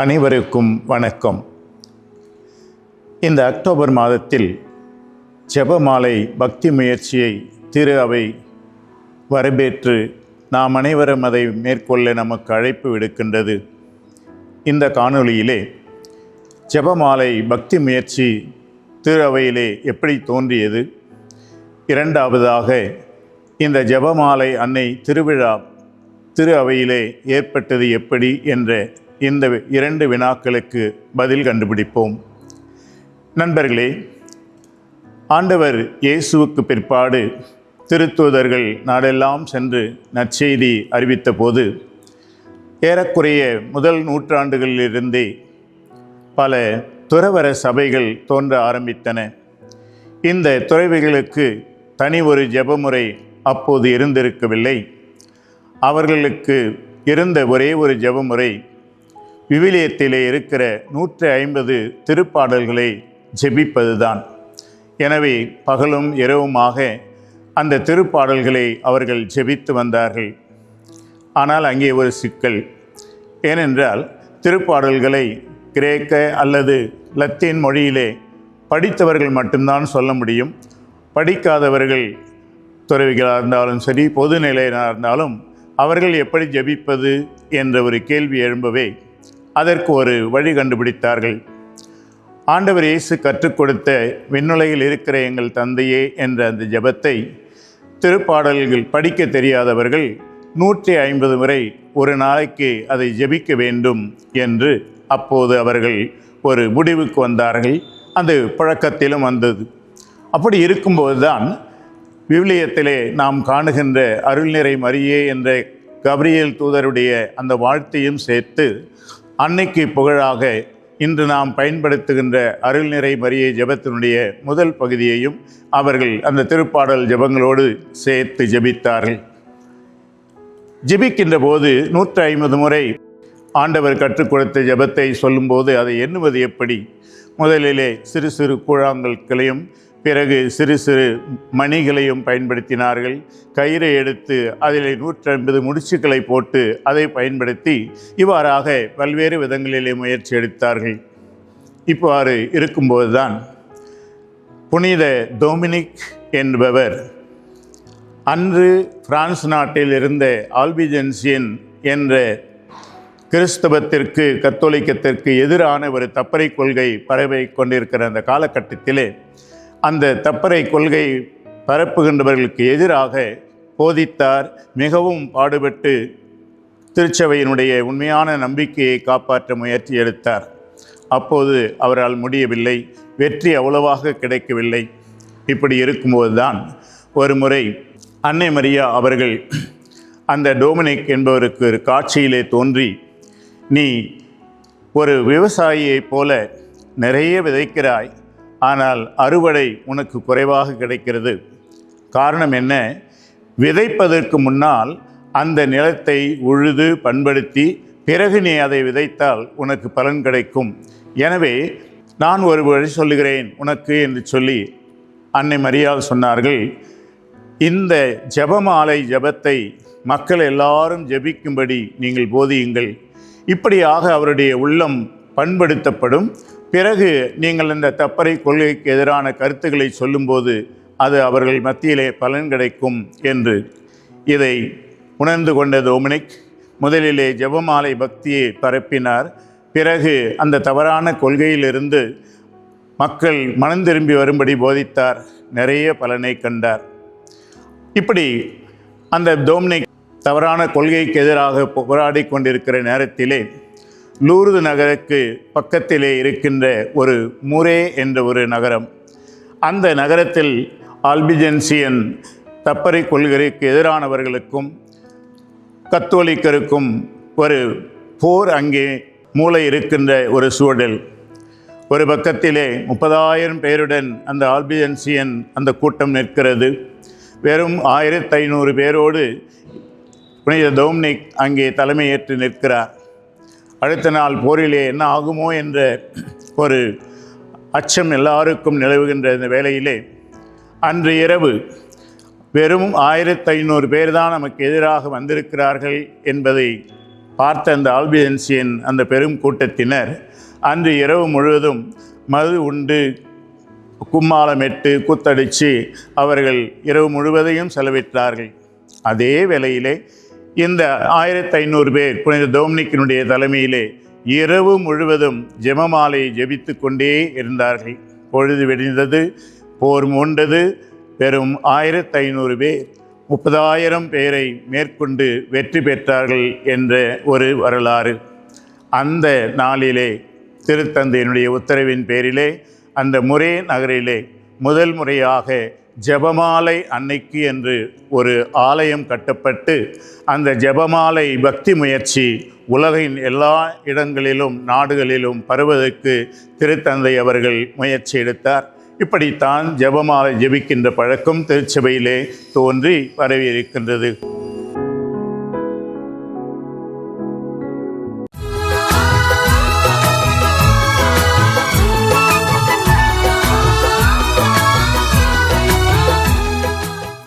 அனைவருக்கும் வணக்கம். இந்த அக்டோபர் மாதத்தில் ஜெபமாலை பக்தி முயற்சியை திரு அவை வரவேற்று நாம் அனைவரும் அதை மேற்கொள்ள நமக்கு அழைப்பு விடுக்கின்றது. இந்த காணொளியிலே ஜெபமாலை பக்தி முயற்சி திரு அவையிலே எப்படி தோன்றியது? இரண்டாவதாக இந்த ஜெபமாலை அன்னை திருவிழா திரு அவையிலே ஏற்பட்டது எப்படி என்ற இந்த இரண்டு வினாக்களுக்கு பதில் கண்டுபிடிப்போம். நண்பர்களே ஆண்டவர் இயேசுவுக்கு பிற்பாடு திருத்தூதர்கள் நாடெல்லாம் சென்று நற்செய்தி அறிவித்த போது ஏறக்குறைய முதல் நூற்றாண்டுகளிலிருந்தே பல துறவர சபைகள் தோன்ற ஆரம்பித்தன. இந்த துறவிகளுக்கு தனி ஒரு ஜபமுறை அப்போது இருந்திருக்கவில்லை. அவர்களுக்கு இருந்த ஒரே ஒரு ஜெபமுறை விவிலியத்திலே இருக்கிற நூற்றி ஐம்பது திருப்பாடல்களை ஜெபிப்பதுதான். எனவே பகலும் இரவுமாக அந்த திருப்பாடல்களை அவர்கள் ஜெபித்து வந்தார்கள். ஆனால் அங்கே ஒரு சிக்கல். ஏனென்றால் திருப்பாடல்களை கிரேக்க அல்லது லத்தீன் மொழியிலே படித்தவர்கள் மட்டும்தான் சொல்ல முடியும். படிக்காதவர்கள் துறவிகளாக இருந்தாலும் சரி பொதுநிலையினாக இருந்தாலும் அவர்கள் எப்படி ஜெபிப்பது என்ற ஒரு கேள்வி எழும்பவே அதற்கு ஒரு வழி கண்டுபிடித்தார்கள். ஆண்டவர் இயேசு கற்றுக் கொடுத்த விண்ணுலையில் இருக்கிற எங்கள் தந்தையே என்ற அந்த ஜெபத்தை திருப்பாடல்கள் படிக்க தெரியாதவர்கள் நூற்றி ஐம்பது முறை ஒரு நாளைக்கு அதை ஜெபிக்க வேண்டும் என்று அப்போது அவர்கள் ஒரு முடிவுக்கு வந்தார்கள். அந்த பழக்கத்திலும் வந்தது. அப்படி இருக்கும்போது தான் விவிலியத்திலே நாம் காணுகின்ற அருள்நிறை மரியே என்ற கபிரியல் தூதருடைய அந்த வாழ்த்தையும் சேர்த்து அன்னைக்கு புகழாக இன்று நாம் பயன்படுத்துகின்ற அருள்நிறை மரியை ஜெபத்தினுடைய முதல் பகுதியையும் அவர்கள் அந்த திருப்பாடல் ஜெபங்களோடு சேர்த்து ஜெபித்தார்கள். ஜெபிக்கின்ற போது நூற்றி ஐம்பது முறை ஆண்டவர் கற்றுக் கொடுத்த ஜெபத்தை சொல்லும்போது அதை எண்ணுவது எப்படி? முதலிலே சிறு சிறு கூழாங்கற்களையும் பிறகு சிறு சிறு மணிகளையும் பயன்படுத்தினார்கள். கயிறை எடுத்து அதில் நூற்றி முடிச்சுக்களை போட்டு அதை பயன்படுத்தி இவ்வாறாக பல்வேறு விதங்களிலே முயற்சி எடுத்தார்கள். இவ்வாறு இருக்கும்போதுதான் புனித டொமினிக் என்பவர் அன்று பிரான்ஸ் நாட்டில் இருந்த ஆல்பிஜென்சியன் என்ற கிறிஸ்தவத்திற்கு கத்தோலிக்கத்திற்கு எதிரான ஒரு தப்பறை கொள்கை பரவை கொண்டிருக்கிற அந்த காலகட்டத்திலே அந்த தப்பறை கொள்கை பரப்புகின்றவர்களுக்கு எதிராக போதித்தார். மிகவும் பாடுபட்டு திருச்சபையினுடைய உண்மையான நம்பிக்கையை காப்பாற்ற முயற்சி எடுத்தார். அப்போது அவரால் முடியவில்லை. வெற்றி அவ்வளவாக கிடைக்கவில்லை. இப்படி இருக்கும்போது தான் ஒரு முறை அன்னை மரியா அவர்கள் அந்த டோமினிக் என்பவருக்கு ஒரு காட்சியிலே தோன்றி நீ ஒரு விவசாயியைப் போல நிறைய விதைக்கிறாய். ஆனால் அறுவடை உனக்கு குறைவாக கிடைக்கிறது. காரணம் என்ன? விதைப்பதற்கு முன்னால் அந்த நிலத்தை உழுது பண்படுத்தி பிறகு நீ அதை விதைத்தால் உனக்கு பலன் கிடைக்கும். எனவே நான் ஒரு வழி சொல்லுகிறேன் உனக்கு என்று சொல்லி அன்னை மரியாள் சொன்னார்கள். இந்த ஜெபமாலை ஜெபத்தை மக்கள் எல்லாரும் ஜெபிக்கும்படி நீங்கள் போதியுங்கள். இப்படியாக அவருடைய உள்ளம் பண்படுத்தப்படும். பிறகு நீங்கள் இந்த தப்பறை கொள்கைக்கு எதிரான கருத்துக்களை சொல்லும்போது அது அவர்கள் மத்தியிலே பலன் கிடைக்கும் என்று. இதை உணர்ந்து கொண்ட டொமினிக் முதலிலே ஜெபமாலை பக்தியை பரப்பினார். பிறகு அந்த தவறான கொள்கையிலிருந்து மக்கள் மனம் திரும்பி வரும்படி போதித்தார். நிறைய பலனை கண்டார். இப்படி அந்த டோம்னிக் தவறான கொள்கைக்கு எதிராக போராடி கொண்டிருக்கிற நேரத்திலே லூர்து நகருக்கு பக்கத்திலே இருக்கின்ற ஒரு முரே என்ற ஒரு நகரம். அந்த நகரத்தில் ஆல்பிஜென்சியன் தப்பறை கொள்கைக்கு எதிரானவர்களுக்கும் கத்தோலிக்கருக்கும் ஒரு போர் அங்கே மூளை இருக்கின்ற ஒரு சூழல் ஒரு பக்கத்திலே முப்பதாயிரம் பேருடன் அந்த ஆல்பிஜென்சியன் அந்த கூட்டம் நிற்கிறது. வெறும் ஆயிரத்தி ஐநூறு பேரோடு புனித டோம்னிக் அங்கே தலைமையேற்று நிற்கிறார். அடுத்த நாள் போரிலே என்ன ஆகுமோ என்ற ஒரு அச்சம் எல்லாருக்கும் நிலவுகின்ற இந்த வேளையிலே அன்று இரவு வெறும் ஆயிரத்தி ஐநூறு பேர் தான் நமக்கு எதிராக வந்திருக்கிறார்கள் என்பதை பார்த்த அந்த ஆல்பியன்சியின் அந்த பெரும் கூட்டத்தினர் அன்று இரவு முழுவதும் மது உண்டு கும்மாளமிட்டு கூத்தடித்து அவர்கள் இரவு முழுவதையும் செலவிட்டார்கள். அதே வேளையிலே இந்த ஆயிரத்தி ஐநூறு பேர் புனித டோம்னிக்கினுடைய தலைமையிலே இரவு முழுவதும் ஜெமமாலை ஜெபித்து கொண்டே இருந்தார்கள். பொழுது வெடிந்தது போர் மூண்டது வெறும் ஆயிரத்தி ஐநூறு பேர் முப்பதாயிரம் பேரை மேற்கொண்டு வெற்றி பெற்றார்கள் என்ற ஒரு வரலாறு. அந்த நாளிலே திருத்தந்தையினுடைய உத்தரவின் பேரிலே அந்த முரே நகரிலே முதல் முறையாக ஜெபமாலை அன்னைக்கு என்று ஒரு ஆலயம் கட்டப்பட்டு அந்த ஜெபமாலை பக்தி முயற்சி உலகின் எல்லா இடங்களிலும் நாடுகளிலும் பருவதற்கு திருத்தந்தை அவர்கள் முயற்சி எடுத்தார். இப்படித்தான் ஜெபமாலை ஜெபிக்கின்ற பழக்கம் திருச்சபையிலே தோன்றி வரவிருக்கின்றது